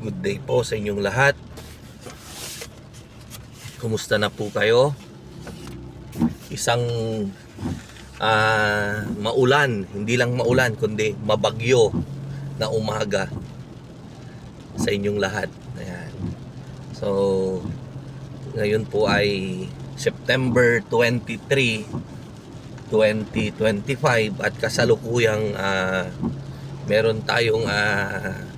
Good day po sa inyong lahat. Kumusta na po kayo? Isang ah, maulan, hindi lang maulan kundi mabagyo na umaga sa inyong lahat. Ayan. So, ngayon po ay September 23, 2025 at kasalukuyang ah, meron tayong ah,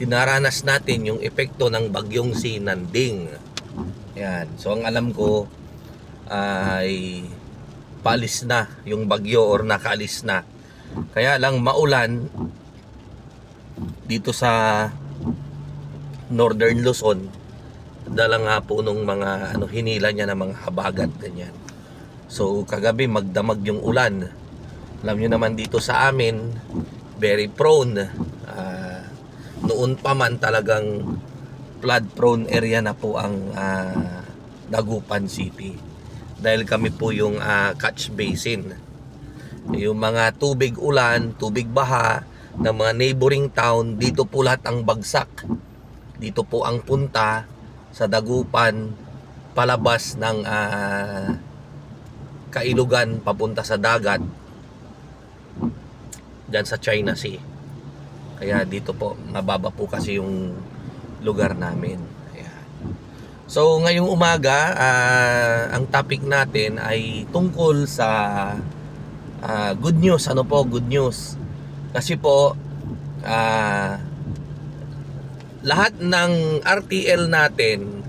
dinaranas natin yung epekto ng bagyong sinanding. Yan. So ang alam ko ay palis na yung bagyo or nakaalis na. Kaya lang maulan dito sa Northern Luzon. Dala nga po nung mga ano hinila niya ng mga habagat ganyan. So kagabi magdamag yung ulan. Alam niyo naman dito sa amin very prone noon pa man talagang flood prone area na po ang ah, Dagupan City. Dahil kami po yung ah, catch basin. Yung mga tubig ulan, tubig baha ng mga neighboring town dito po lahat ang bagsak. Dito po ang punta sa Dagupan palabas ng ah, kailugan papunta sa dagat. Dyan sa China Sea kaya dito po, mababa po kasi yung lugar namin. Ayan. So ngayong umaga, ah, ang topic natin ay tungkol sa ah, good news. Ano po, good news. Kasi po, ah, lahat ng RTL natin,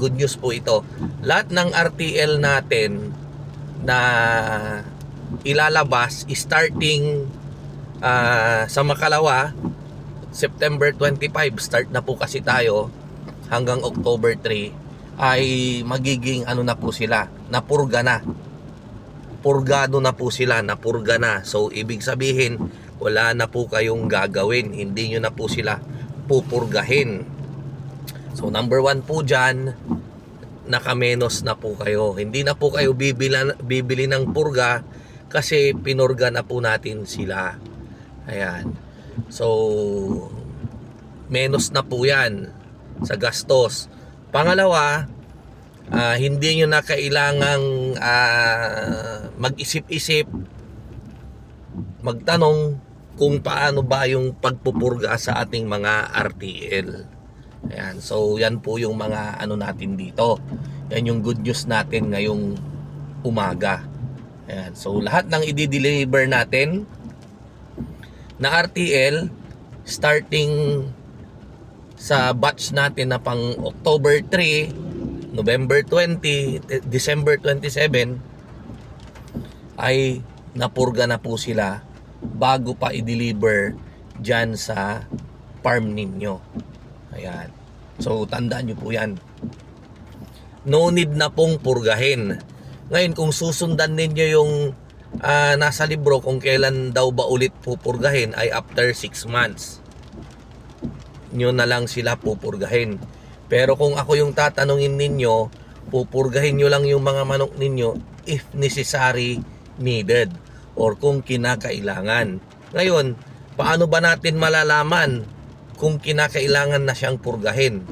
good news po ito, lahat ng RTL natin na ilalabas starting Ah, sa Makalawa, September 25, start na po kasi tayo hanggang October 3 ay magiging ano na po sila, napurga na. Purgado na po sila, napurga na. So, ibig sabihin, wala na po kayong gagawin. Hindi nyo na po sila pupurgahin. So, number one po dyan, nakamenos na po kayo. Hindi na po kayo bibili, bibili ng purga kasi pinurga na po natin sila. Ayan. So, menos na po yan sa gastos. Pangalawa, ah, hindi nyo na kailangang ah, mag-isip-isip, magtanong kung paano ba yung pagpupurga sa ating mga RTL. Ayan. So, yan po yung mga ano natin dito. Yan yung good news natin ngayong umaga. Ayan. So, lahat ng i-deliver natin na RTL starting sa batch natin na pang October 3, November 20, De- December 27 ay napurga na po sila bago pa i-deliver dyan sa farm ninyo. Ayan. So, tandaan nyo po yan. No need na pong purgahin. Ngayon, kung susundan ninyo yung ah, nasa libro kung kailan daw ba ulit pupurgahin ay after 6 months. Nyo na lang sila pupurgahin. Pero kung ako yung tatanungin ninyo, pupurgahin nyo lang yung mga manok ninyo if necessary, needed, or kung kinakailangan. Ngayon, paano ba natin malalaman kung kinakailangan na siyang purgahin?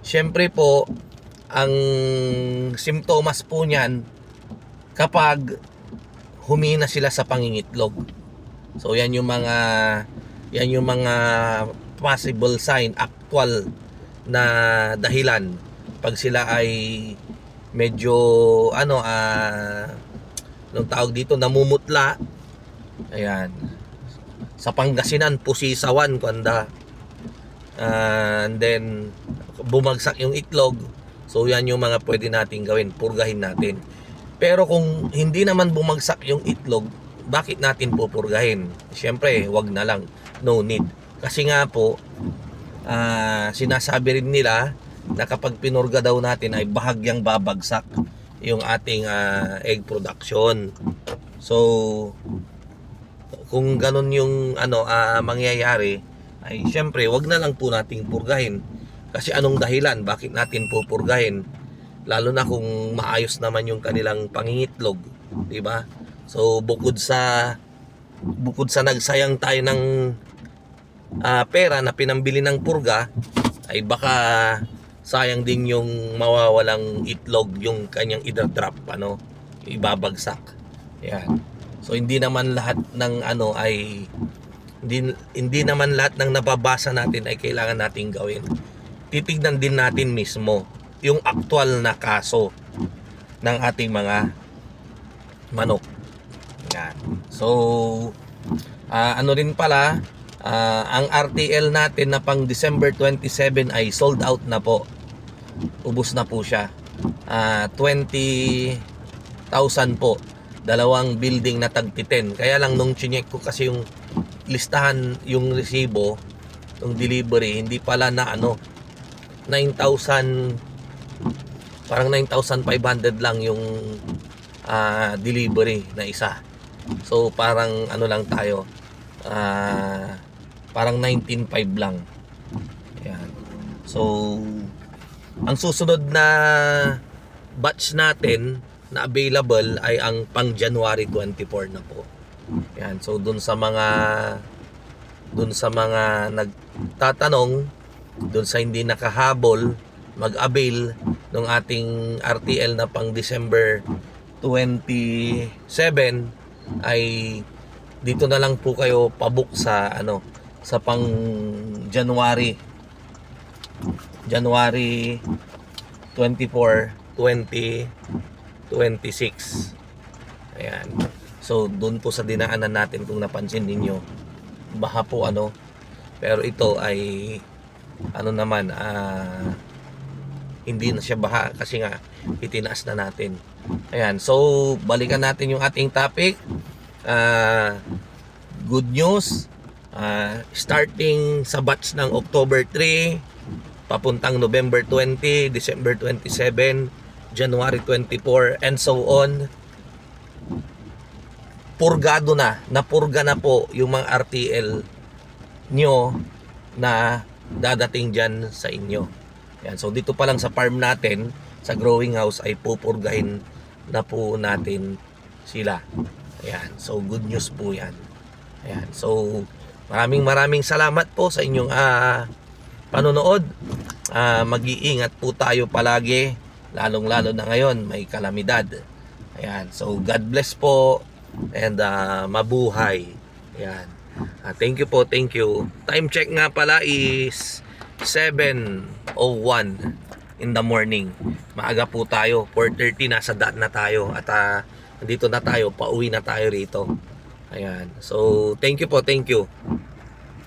Siyempre po, ang simptomas po niyan kapag humina sila sa pangingitlog. So yan yung mga yan yung mga possible sign actual na dahilan. Pag sila ay medyo ano ah nung tawag dito namumutla. Ayan. Sa Pangasinan pusisawan kuanda Ah, and then bumagsak yung itlog. So yan yung mga pwede nating gawin. Purgahin natin pero kung hindi naman bumagsak yung itlog, bakit natin pupurgahin? Siyempre, wag na lang. No need. Kasi nga po, ah, sinasabi rin nila na kapag pinurga daw natin ay bahagyang babagsak yung ating ah, egg production. So, kung ganun yung ano ah, mangyayari, ay siyempre, wag na lang po nating purgahin. Kasi anong dahilan? Bakit natin pupurgahin? Lalo na kung maayos naman yung kanilang pangingitlog, 'di ba? So bukod sa bukod sa nagsayang tayo ng ah, pera na pinambili ng purga ay baka sayang din yung mawawalang itlog yung kanyang idadrop ano ibabagsak. Yan. So hindi naman lahat ng ano ay hindi, hindi naman lahat ng nababasa natin ay kailangan nating gawin. Titignan din natin mismo yung actual na kaso ng ating mga manok. Yan. So ah, ano rin pala ah, ang RTL natin na pang December 27 ay sold out na po. Ubos na po siya. Ah, 20,000 po. Dalawang building na tagti 10 kaya lang nung chinek ko kasi yung listahan yung resibo yung delivery hindi pala na ano 9,000 parang 9,500 lang yung ah, delivery na isa so parang ano lang tayo ah, parang 19.5 lang yan so ang susunod na batch natin na available ay ang pang January 24 na po. Yan. So dun sa mga dun sa mga nagtatanong, dun sa hindi nakahabol, mag-avail ng ating RTL na pang December 27 ay dito na lang po kayo pabook sa ano sa pang January January 24, 20, 26. Ayan. So, doon po sa dinaanan natin kung napansin ninyo, baha po ano. Pero ito ay ano naman, ah, hindi na siya baha kasi nga itinaas na natin. Ayan. So, balikan natin yung ating topic. Ah, good news. Ah, starting sa batch ng October 3, papuntang November 20, December 27, January 24, and so on. Purgado na, napurga na po yung mga RTL nyo na dadating dyan sa inyo. Yan. So dito pa lang sa farm natin, sa growing house ay pupurgahin na po natin sila. Ayan. So good news po yan. Ayan. So maraming maraming salamat po sa inyong ah, panonood. Ah, mag-iingat po tayo palagi, lalong-lalo na ngayon may kalamidad. Ayan. So God bless po and ah, mabuhay. Ayan. Ah, thank you po, thank you. Time check nga pala is 7:01 in the morning. Maaga po tayo, 4:30 nasa daan na tayo at ah, nandito na tayo, pauwi na tayo rito. Ayan. So, thank you po, thank you.